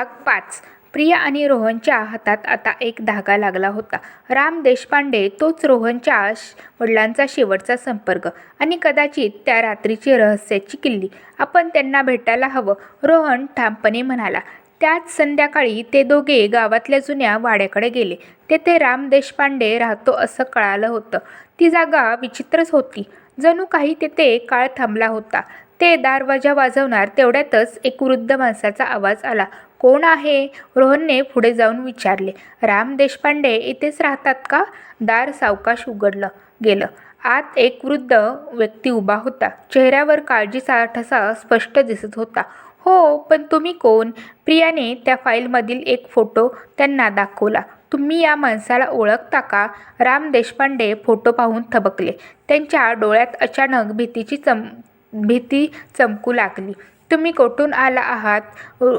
भाग पाच. प्रिया आणि रोहनच्या हातात आता एक धागा लागला होता. राम देशपांडे तोच रोहनच्या वडिलांचा शेवटचा संपर्क आणि कदाचित त्या रात्रीची रहस्याची किल्ली. आपण त्यांना भेटायला हवं रोहन ठामपणे म्हणाला. त्याच संध्याकाळी ते दोघे गावातल्या जुन्या वाड्याकडे गेले. तेथे राम देशपांडे राहतो असं कळालं होतं. ती जागा विचित्रच होती. जणू काही तेथे काळ थांबला होता. ते दारवाजा वाजवणार तेवढ्यातच एक वृद्ध माणसाचा आवाज आला. कोण आहे? रोहनने पुढे जाऊन विचारले. राम देशपांडे इथेच राहतात का? दार सावकाश उघडलं. गेलं. आत एक वृद्ध व्यक्ती उभा होता. चेहऱ्यावर काळजीचा ठसा स्पष्ट दिसत होता. हो पण तुम्ही कोण? प्रियाने त्या फाईलमधील एक फोटो त्यांना दाखवला. तुम्ही या माणसाला ओळखता का? राम देशपांडे फोटो पाहून थबकले. त्यांच्या डोळ्यात अचानक भीतीची चम भीती चमकू लागली. तुम्ही कुठून आला आहात? रो-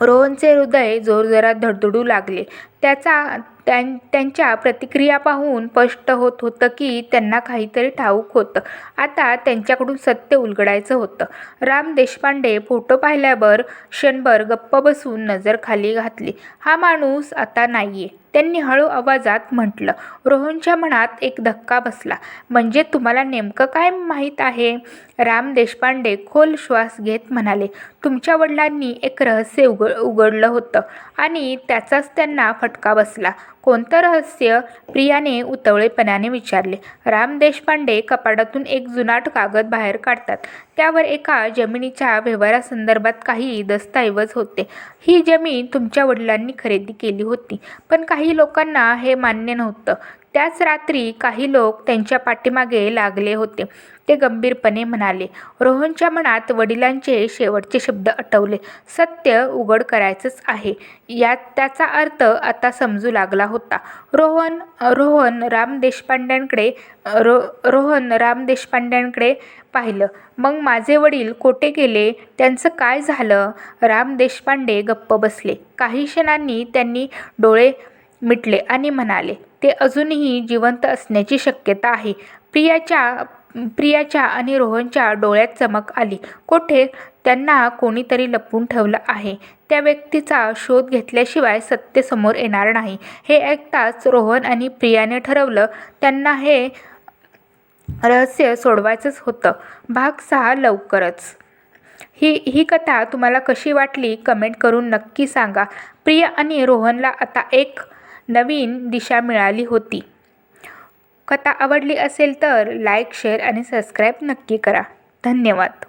रोहनचे हृदय जोरजोरात धडधडू लागले. त्याचा त्यां त्यांच्या प्रतिक्रिया पाहून स्पष्ट होत होतं की त्यांना काहीतरी ठाऊक होतं. आता त्यांच्याकडून सत्य उलगडायचं होतं. राम देशपांडे फोटो पाहिल्यावर क्षणभर गप्प बसून नजर खाली घातली. हा माणूस आता नाहीये. त्यांनी हळू आवाजात म्हटलं रोहनच्या मनात एक धक्का बसला. म्हणजे तुम्हाला नेमकं काय माहीत आहे? राम देशपांडे खोल श्वास घेत म्हणाले तुमच्या वडिलांनी एक रहस्य उघड उघडलं होतं आणि त्याचाच त्यांना फटका बसला. कोणतं रहस्य प्रियाने उतवळेपणाने विचारले? राम देशपांडे कपाटातून एक जुनाट कागद बाहेर काढतात. त्यावर एका जमिनीच्या व्यवहारासंदर्भात काही दस्तऐवज होते. ही जमीन तुमच्या वडिलांनी खरेदी केली होती. पण काही लोकांना हे मान्य नव्हतं. त्याच रात्री काही लोक त्यांच्या पाठीमागे लागले होते. ते गंभीरपणे म्हणाले रोहनच्या मनात वडिलांचे शेवटचे शब्द आठवले. सत्य उघड करायचंच आहे. यात त्याचा अर्थ आता समजू लागला होता. रोहन रोहन राम देशपांड्यांकडे रो रोहन राम देशपांड्यांकडे पाहिलं. मग माझे वडील कोठे गेले? त्यांचं काय झालं? राम देशपांडे गप्प बसले. काही क्षणांनी त्यांनी डोळे मिटले आणि म्हणाले ते अजूनही जिवंत असण्याची शक्यता आहे. प्रियाच्या प्रियाच्या आणि रोहनच्या डोळ्यात चमक आली. कोठे? त्यांना कोणीतरी लपवून ठेवलं आहे. त्या व्यक्तीचा शोध घेतल्याशिवाय सत्य समोर येणार नाही. हे ऐकताच रोहन आणि प्रियाने ठरवलं त्यांना हे रहस्य सोडवायचंच होतं. भाग सहा लवकरच. ही ही कथा तुम्हाला कशी वाटली? कमेंट करून नक्की सांगा. प्रिया आणि रोहनला आता एक नवीन दिशा मिळाली होती. कथा आवडली असेल तर लाईक शेअर आणि सबस्क्राईब नक्की करा. धन्यवाद.